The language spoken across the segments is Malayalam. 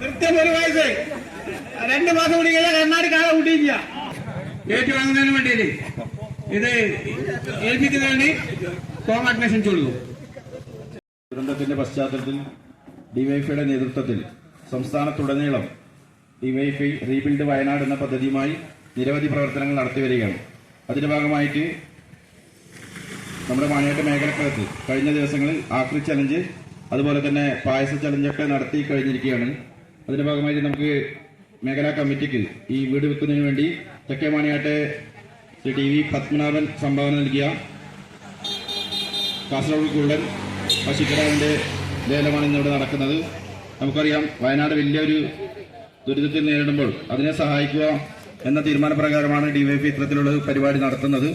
കൃത്യം ഒരു വയസ്സ്. രണ്ട് മാസം കൂടി കഴിഞ്ഞാൽ കണ്ണാടി കാല കൂട്ടിയില്ല ഏറ്റുവാങ്ങുന്നതിന് വേണ്ടിയിട്ട് ഇത് ഏൽപ്പിക്കുന്നതിന് വേണ്ടി അഡ്മിഷൻ ചൊല്ലുന്നു ദുരന്തത്തിന്റെ പശ്ചാത്തലത്തിൽ ഡിവൈഫൈയുടെ നേതൃത്വത്തിൽ സംസ്ഥാനത്തുടനീളം ഡിവൈഫൈ റീബിൽഡ് വയനാട് എന്ന പദ്ധതിയുമായി നിരവധി പ്രവർത്തനങ്ങൾ നടത്തി വരികയാണ്. അതിന്റെ ഭാഗമായിട്ട് നമ്മുടെ മണിയാട്ട് മേഖലക്കകത്ത് കഴിഞ്ഞ ദിവസങ്ങളിൽ ആക്രി ചലഞ്ച് അതുപോലെ തന്നെ പായസ ചലഞ്ചൊക്കെ നടത്തി കഴിഞ്ഞിരിക്കുകയാണ്. അതിന്റെ ഭാഗമായിട്ട് നമുക്ക് മേഖലാ കമ്മിറ്റിക്ക് ഈ വീട് വെക്കുന്നതിന് വേണ്ടി തെക്കേ മണിയാട്ടെ ശ്രീ ടി വി പത്മനാഭൻ സംഭാവന നൽകിയ കാസർഗോഡ് കുള്ളൻ പശുക്കിടാവിന്റെ ലേലമാണ് ഇന്നിവിടെ നടക്കുന്നത്. നമുക്കറിയാം വയനാട് വലിയൊരു ദുരിതത്തിൽ നേരിടുമ്പോൾ അതിനെ സഹായിക്കുക എന്ന തീരുമാനപ്രകാരമാണ് ഡിവൈഎഫ് ഇത്തരത്തിലുള്ള പരിപാടി നടത്തുന്നത്.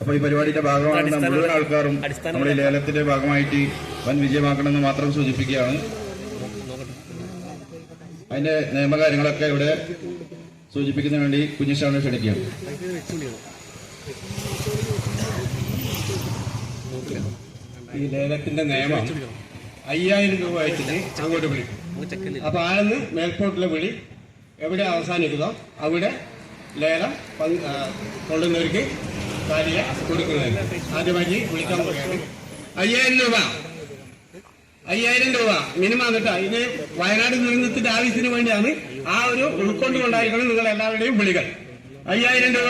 അപ്പോൾ ഈ പരിപാടിയുടെ ഭാഗമാണ് മുഴുവൻ ആൾക്കാരും നമ്മുടെ ലേലത്തിന്റെ ഭാഗമായിട്ട് വൻ വിജയമാക്കണമെന്ന് മാത്രം സൂചിപ്പിക്കുകയാണ്. അതിന്റെ നിയമകാര്യങ്ങളൊക്കെ ഇവിടെ സൂചിപ്പിക്കുന്നതിന് വേണ്ടി കുഞ്ഞിഷാവിനെ ക്ഷണിക്കുകയാണ് ഈ ലേലത്തിന്റെ നിയമം അയ്യായിരം രൂപ അങ്ങോട്ട് വിളി. അപ്പൊ ആരെന്ന് മേൽപോട്ടിലെ വിളി എവിടെ അവസാനിക്കുന്നോ? അവിടെ ലേലം കൊള്ളുന്നവർക്ക് കാര്യം കൊടുക്കുന്നതിന്. ആദ്യമായി വിളിക്കാൻ പറയുകയാണ് അയ്യായിരം രൂപ. അയ്യായിരം രൂപ. മിനിമം കേട്ടോ ഇത് വയനാട് ദുരന്തത്തിന്റെ ആവശ്യത്തിന് വേണ്ടിയാണ് ആ ഒരു ഉൾക്കൊണ്ടുകൊണ്ടായിരിക്കണം നിങ്ങൾ എല്ലാവരുടെയും വിളികൾ. അയ്യായിരം രൂപ.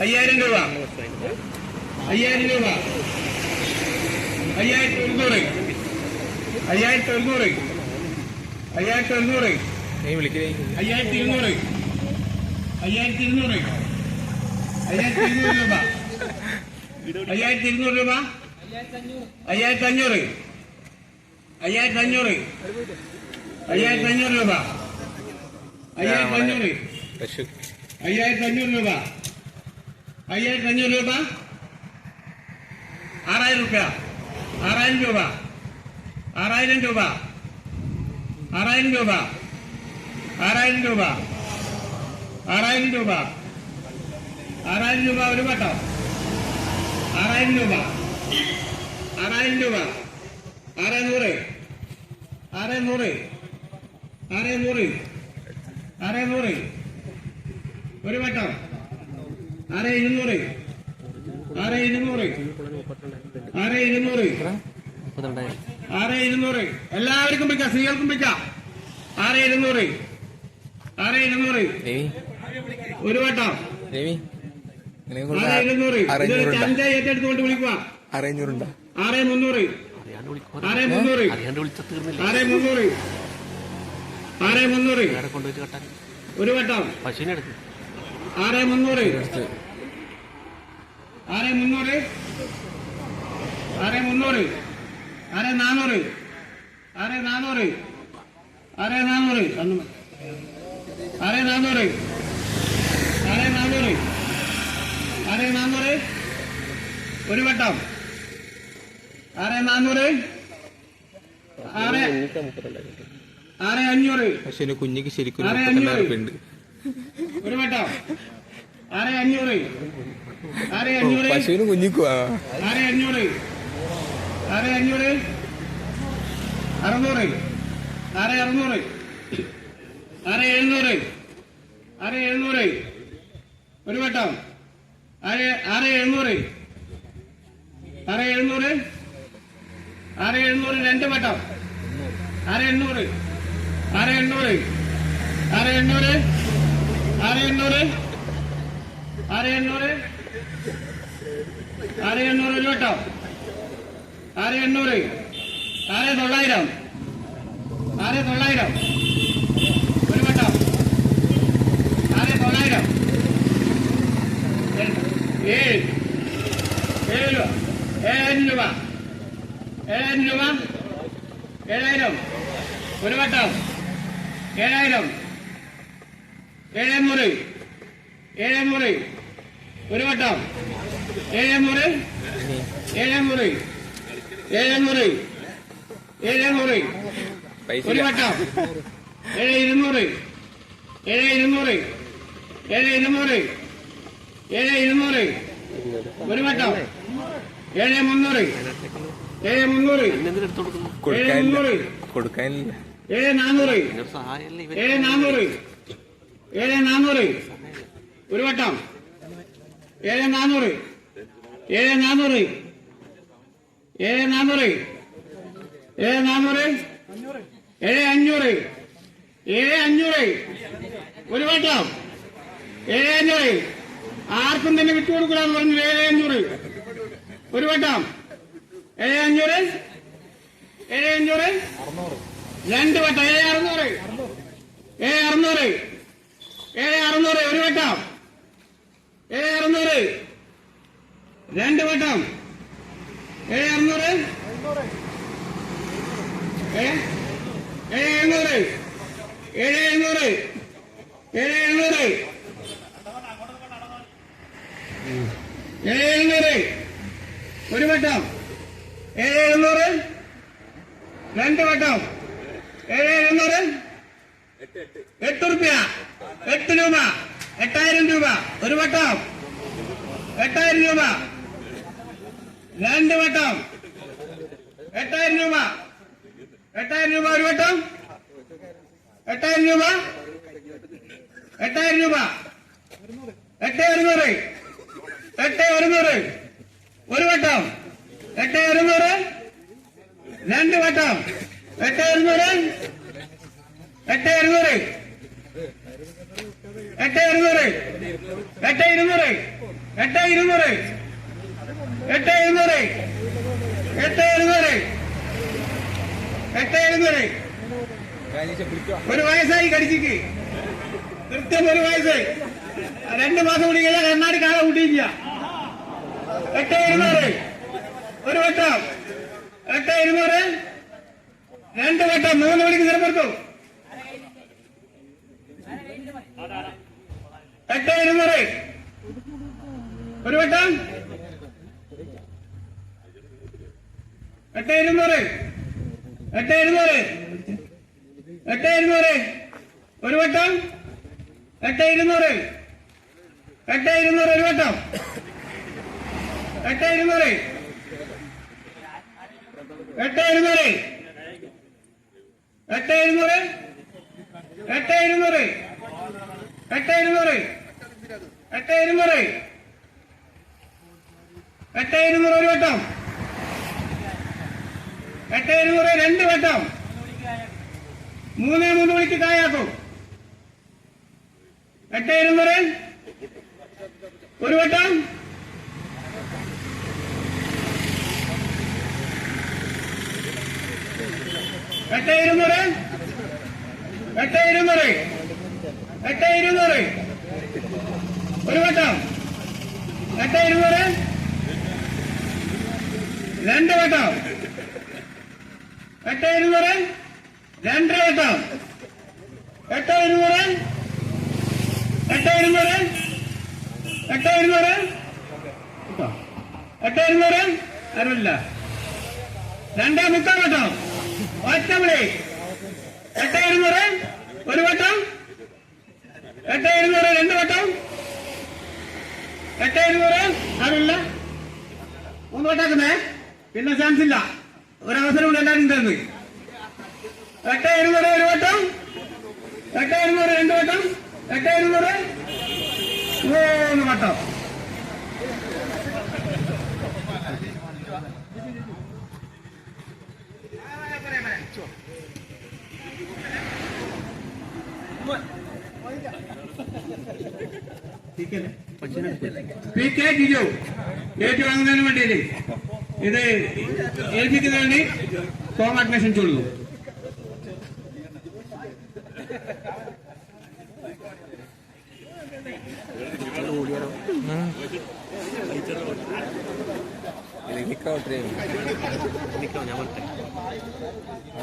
അയ്യായിരം രൂപ. അയ്യായിരം രൂപ. അയ്യായിരത്തി ഒരുന്നൂറ്. അയ്യായിരത്തി ഒരുന്നൂറ്. അയ്യായിരത്തി ഒരുന്നൂറ്. അയ്യായിരത്തി ഇരുന്നൂറ്. അയ്യായിരത്തി ഇരുന്നൂറ്. അയ്യായിരത്തി ഇരുന്നൂറ് രൂപ. അയ്യായിരത്തി ഇരുന്നൂറ് രൂപ. അയ്യായിരത്തി അഞ്ഞൂറ്. അയ്യായിരത്തി അഞ്ഞൂറ് അയ്യായിരത്തി അഞ്ഞൂറ് രൂപ. അയ്യായിരത്തി അഞ്ഞൂറ് അയ്യായിരത്തി അഞ്ഞൂറ് രൂപ. അയ്യായിരത്തി അഞ്ഞൂറ് രൂപ. ആറായിരം രൂപ. ആറായിരം രൂപ. ആറായിരം രൂപ. ആറായിരം രൂപ. ആറായിരം രൂപ. ആറായിരം രൂപ. ആറായിരം രൂപ ഒരു വട്ടം. ആറായിരം രൂപ. ആറായിരം രൂപ. ആറ് നൂറ് ആറ് നൂറ് ആറ് നൂറ് ആറ് നൂറ് ഒരു വട്ടം. ആറ് ഇരുന്നൂറ്? ആറ് ഇരുന്നൂറ്? ആറ് ഇരുന്നൂറ്? ആറ് ഇരുന്നൂറ്? എല്ലാവർക്കും വിളിക്കാം സ്ത്രീകൾക്കും വിളിക്കാം ആറ് ഇരുന്നൂറ്? ആറ് ഇരുന്നൂറ്? ഒരു വട്ടം. ആറ് ഇരുന്നൂറ് ഏറ്റെടുത്തുകൊണ്ട് വിളിക്കുക. ആറ് മുന്നൂറ്. ആറ് മുന്നൂറ്? തീർന്നില്ല? ഒരു വട്ടം. ആറ് മുന്നൂറ്? ആറ് മുന്നൂറ്? ആറ് മുന്നൂറ്? ആറ് നാനൂറ്? ആറ് നാനൂറ്? ആറ് നാനൂറ്? കണ്ണു മതി. ആറ് നാനൂറ്? ആറ് നാനൂറ്? ആറ് നാനൂറ്? ഒരു വട്ടം. ആറ് നാനൂറ്? ആറ് ആറ് അഞ്ഞൂറ്? പക്ഷെ കുഞ്ഞിക്ക് ശരിക്കും ഒരു വട്ടം. ആറ് അഞ്ഞൂറ്? ആറ് അഞ്ഞൂറ്? പശുവിന് കുഞ്ഞിക്കു ആറ് അഞ്ഞൂറ്? ആറ് അഞ്ഞൂറ്? അറുന്നൂറ്. ആറ് അറുന്നൂറ്? ആറ് എഴുന്നൂറ്? ആറ് എഴുന്നൂറ്? ഒരു വട്ടം. ആറ് ആറ് എഴുന്നൂറ്? ആറ് എഴുന്നൂറ്? ആറ് എണ്ണൂറ് രണ്ട് വട്ടം. ആറ് എണ്ണൂറ് ആറ് എണ്ണൂറ് ആറ് എണ്ണൂറ് ആറ് എണ്ണൂറ് ആറ് എണ്ണൂറ് ആറ് എണ്ണൂറ് ഒരു വട്ടം. ആറ് എണ്ണൂറ് ആറ് തൊള്ളായിരം ആറ് തൊള്ളായിരം ഒരു വട്ടം. ആറ് തൊള്ളായിരം. ഏഴ് ഏഴ് രൂപ ഏഴായിരം രൂപ. ഏഴായിരം രൂപ? ഏഴായിരം. ഒരു വട്ടം. ഏഴായിരം. ഏഴെണ്ണൂറ് ഏഴെണ്ണൂറ് ഒരു വട്ടം. ഏഴെണ്ണൂറ് ഏഴെണ്ണൂറ് ഏഴെണ്ണൂറ് ഏഴെണ്ണൂറ് പൈസ ഒരു വട്ടം. ഏഴ് ഇരുന്നൂറ് ഏഴ് ഇരുന്നൂറ് ഏഴ് ഇരുന്നൂറ് ഏഴ് ഇരുന്നൂറ് ഒരു വട്ടം. ഏഴ് മുന്നൂറ് ഏഴ് ഏഴ് കൊടുക്കാനില്ല. ഏഴ് നാനൂറ്. ഒരു വട്ടം. ഏഴ് നാനൂറ്. ഏഴ് നാനൂറ്. ഏഴ് നാനൂറ്. ഏഴ് നാനൂറ്. ഏഴ് അഞ്ഞൂറ്. ഏഴ് അഞ്ഞൂറ്. ഒരു വട്ടം. ഏഴ് അഞ്ഞൂറ്. ആർക്കും തന്നെ വിട്ടുകൊടുക്കൂടാന്ന് പറഞ്ഞു ഏഴ് അഞ്ഞൂറ്. ഒരു വട്ടം. ഏഴ് അഞ്ഞൂറ്? ഏഴ് അഞ്ഞൂറ്? രണ്ട് വട്ടം. ഏഴ് അറുന്നൂറ്. ഏഴ് അറുന്നൂറ്. ഏഴ് അറുന്നൂറ്. ഒരു വട്ടം. ഏഴ് അറുന്നൂറ്. രണ്ട് വട്ടം. ഏഴ് അറുന്നൂറ്. ഏഴ് എഴുന്നൂറ്. ഏഴ് എഴുന്നൂറ്. ഏഴ് എഴുന്നൂറ്. ഏഴ് എഴുന്നൂറ്. ഒരു വട്ടം. ഏഴ് എഴുന്നൂറ് രണ്ട് വട്ടം. ഏഴ് എഴുന്നൂറ് എട്ട് റുപ്യ എട്ട് രൂപ. എട്ടായിരം രൂപ. ഒരു വട്ടം. എട്ടായിരം രൂപ. രണ്ട് വട്ടം. എട്ടായിരം രൂപ. എട്ടായിരം രൂപ ഒരു വട്ടം. എട്ടായിരം രൂപ. എട്ടായിരം രൂപ. എട്ട് ഒരുന്നൂറ് എട്ട് ഒരുന്നൂറ് ഒരു വട്ടം. എട്ട് ഒരുന്നൂറ് രണ്ട് വട്ടം. എട്ട് ഇരുന്നൂറ് എട്ട് ഇരുന്നൂറ് എട്ട് ഇരുന്നൂറ് എട്ട് ഇരുന്നൂറ്. എട്ട് ഇരുന്നൂറ്. എട്ട് ഇരുന്നൂറ് എട്ട് ഇരുന്നൂറ് എട്ട് ഇരുന്നൂറ് ഒരു വയസ്സായി കടിച്ചിക്ക്. കൃത്യം ഒരു വയസ്സായി രണ്ട് മാസം കൂടി കഴിഞ്ഞാൽ കണ്ണാടി കാല കൂട്ടിയില്ല. എട്ട് ഇരുന്നൂറ് ഒരു വട്ടം. എട്ട് ഇരുന്നൂറ് രണ്ട് വട്ടം മൂന്ന് മണിക്ക് സ്ഥിരപ്പെടുത്തു എട്ട് ഇരുന്നൂറ് ഒരു വട്ടം. എട്ട് ഇരുന്നൂറ് എട്ട് ഇരുന്നൂറ് എട്ട് ഇരുന്നൂറ് ഒരു വട്ടം. എട്ട് ഇരുന്നൂറ് എട്ട് ഇരുന്നൂറ് ഒരു വട്ടം. എട്ട് ഇരുന്നൂറ് എട്ട് ഇരുന്നൂറ് എട്ട് ഇരുന്നൂറ് എട്ട് ഇരുന്നൂറ് എട്ട് ഇരുന്നൂറ് എട്ട് ഇരുന്നൂറ് എട്ട് ഇരുന്നൂറ് ഒരു വട്ടം. എട്ട് ഇരുന്നൂറ് രണ്ട് വട്ടം. മൂന്ന് മൂന്ന് മണിക്ക് കായാക്കും എട്ട് ഇരുന്നൂറ് ഒരു വട്ടം. എട്ട് ഇരുന്നൂറ്. എട്ട് ഇരുന്നൂറ്. എട്ട് ഇരുന്നൂറ്. ഒരു വട്ടം. എട്ട് ഇരുന്നൂറ്. രണ്ട് വട്ടം. എട്ട് ഇരുന്നൂറ്. രണ്ട് വട്ടം. എട്ട് ഇരുന്നൂറ്. എട്ട് ഇരുന്നൂറ്. എട്ട് ഇരുന്നൂറ്. എട്ട് ഇരുന്നൂറ്. അറിവില്ല രണ്ടേ മുക്കാൽ വട്ടം. ഒറ്റ വിളി എട്ട് ഇരുന്നൂറ് ഒരു വട്ടം. എട്ട് ഇരുന്നൂറ് രണ്ട് വട്ടം. എട്ട് ഇരുന്നൂറ് ആരുമില്ല? മൂന്ന് വട്ടാക്കുന്നേ പിന്നെ ചാൻസ് ഇല്ല. ഒരവസരം കൂടെ എല്ലാവരും തരുന്നത് എട്ട് ഇരുന്നൂറ് ഒരു വട്ടം. എട്ട് ഇരുന്നൂറ് രണ്ട് വട്ടം. എട്ട് ഇരുന്നൂറ് മൂന്ന് വട്ടം. P K Jiju. ഏറ്റുവാങ്ങുന്നതിന് വേണ്ടിയിട്ട് ഇത് ഏൽപ്പിക്കുന്നതിന് വേണ്ടി ഫോം അഡ്മിഷൻ ചൊല്ലുന്നു.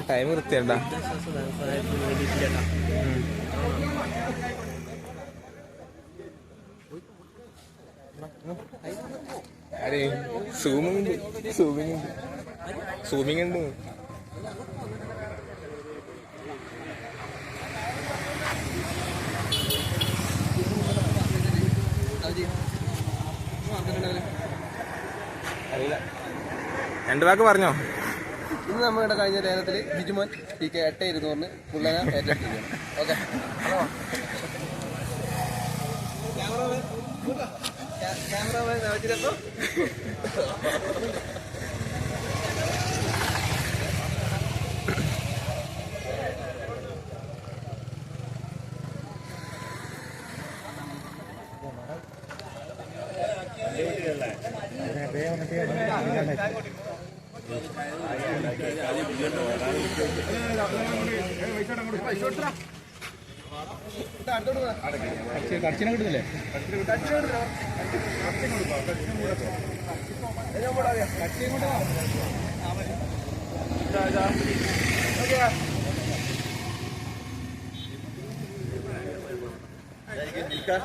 ടൈം കൃത്യണ്ട അരെ സൂമിങ് ഉണ്ട് സൂമിങ് ഉണ്ട് സൂമിങ് ഉണ്ട് രണ്ട് വാക്ക് പറഞ്ഞോ? ഇന്ന് നമ്മുടെ കഴിഞ്ഞ ലേലത്തിൽ ബിജുമോൻ പി കെ എട്ട് ഇരുന്നൂറിന് പുള്ളനെ ഏറ്റെടുത്തിരിക്കുകയാണ് ഓക്കെ. ക്യാമറമാൻ വെച്ചിട്ടപ്പോ കടിച്ചിനെ കിട്ടുന്നില്ലേ ഓക്കെ